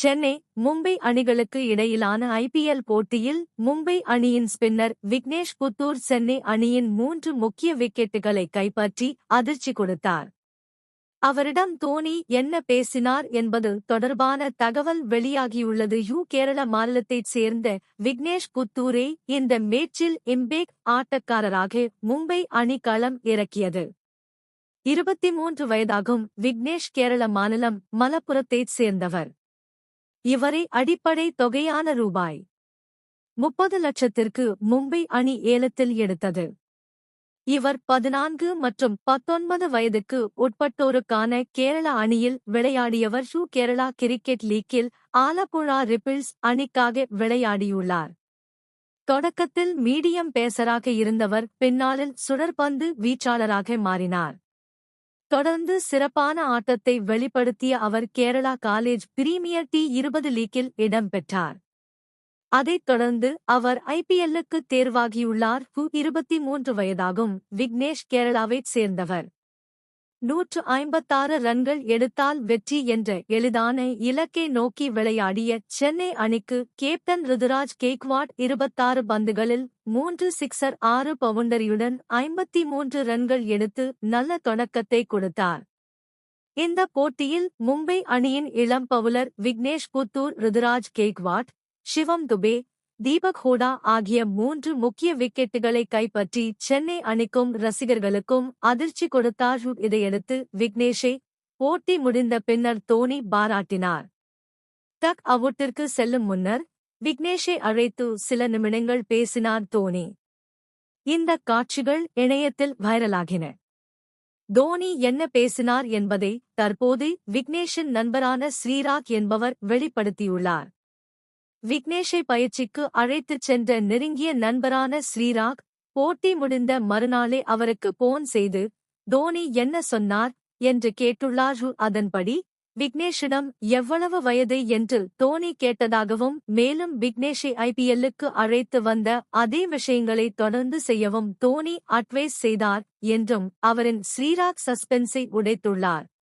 சென்னை மும்பை அணிகளுக்கு இடையிலான ஐபிஎல் போட்டியில் மும்பை அணியின் ஸ்பின்னர் விக்னேஷ் புத்தூர் சென்னை அணியின் மூன்று முக்கிய விக்கெட்டுகளை கைப்பற்றி அதிர்ச்சி கொடுத்தார். அவரிடம் தோனி என்ன பேசினார் என்பது தொடர்பான தகவல் வெளியாகியுள்ளது. யூ கேரள மாநிலத்தைச் சேர்ந்த விக்னேஷ் புத்தூரே இந்த மேட்சில் இம்பேக் ஆட்டக்காரராக மும்பை அணி களம் இறக்கியது. இருபத்தி மூன்று வயதாகும் விக்னேஷ் கேரள மாநிலம் மலப்புரத்தைச் சேர்ந்தவர். இவரை அடிப்படை தொகையான ரூபாய். முப்பது லட்சத்திற்கு மும்பை அணி ஏலத்தில் எடுத்தது. இவர் பதினான்கு மற்றும் பத்தொன்பது வயதுக்கு உட்பட்டோருக்கான கேரள அணியில் விளையாடியவர் ஷூ கேரளா கிரிக்கெட் லீக்கில் ஆலப்புழா ரிப்பிள்ஸ் அணிக்காக விளையாடியுள்ளார். தொடக்கத்தில் மீடியம் பேசராக இருந்தவர் பின்னாளில் சுழற்பந்து வீச்சாளராக மாறினார். தொடர்ந்து சிறப்பான ஆட்டத்தை வெளிப்படுத்திய அவர் கேரளா காலேஜ் பிரீமியர் டி இருபது லீக்கில் இடம்பெற்றார். அதைத் தொடர்ந்து அவர் ஐபிஎல்லுக்கு தேர்வாகியுள்ளார். ஹு இருபத்தி மூன்று வயதாகும். விக்னேஷ் கேரளாவைச் சேர்ந்தவர். நூற்று ஐம்பத்தாறு ரன்கள் எடுத்தால் வெற்றி என்ற எளிதான இலக்கை நோக்கி விளையாடிய சென்னை அணிக்கு கேப்டன் ருதுராஜ் கேக்வாட் இருபத்தாறு பந்துகளில் மூன்று சிக்ஸர் ஆறு பவுண்டரியுடன் ஐம்பத்தி மூன்று ரன்கள் எடுத்து நல்ல தொடக்கத்தை கொடுத்தார். இந்த போட்டியில் மும்பை அணியின் இளம் பவுலர் விக்னேஷ் புத்தூர் ருதுராஜ் கேக்வாட் சிவம் துபே தீபக் ஹோடா ஆகிய மூன்று முக்கிய விக்கெட்டுகளை கைப்பற்றி சென்னை அணிக்கும் ரசிகர்களுக்கும் அதிர்ச்சி கொடுத்தார் இதையடுத்து விக்னேஷை போட்டி முடிந்த பின்னர் தோனி பாராட்டினார். டக் அவுட்டிற்கு செல்லும் முன்னர் விக்னேஷை அழைத்து சில நிமிடங்கள் பேசினார் தோனி. இந்த காட்சிகள் இணையத்தில் வைரலாகின. தோனி என்ன பேசினார் என்பதை தற்போது விக்னேஷின் நண்பரான ஸ்ரீராக் என்பவர் வெளிப்படுத்தியுள்ளார். விக்னேஷை பயிற்சிக்கு அழைத்துச் சென்ற நெருங்கிய நண்பரான ஸ்ரீராக் போட்டி முடிந்த மறுநாளே அவருக்கு போன் செய்து தோனி என்ன சொன்னார்? என்று கேட்டுள்ளார். அதன்படி விக்னேஷிடம் எவ்வளவு வயது? என்று தோனி கேட்டதாகவும் மேலும் விக்னேஷை ஐபிஎல்லுக்கு அழைத்து வந்த அதே விஷயங்களை தொடர்ந்து செய்யவும் தோனி அட்வைஸ் செய்தார் என்றும் அவரின் ஸ்ரீராக் சஸ்பென்ஸை உடைத்துள்ளார்.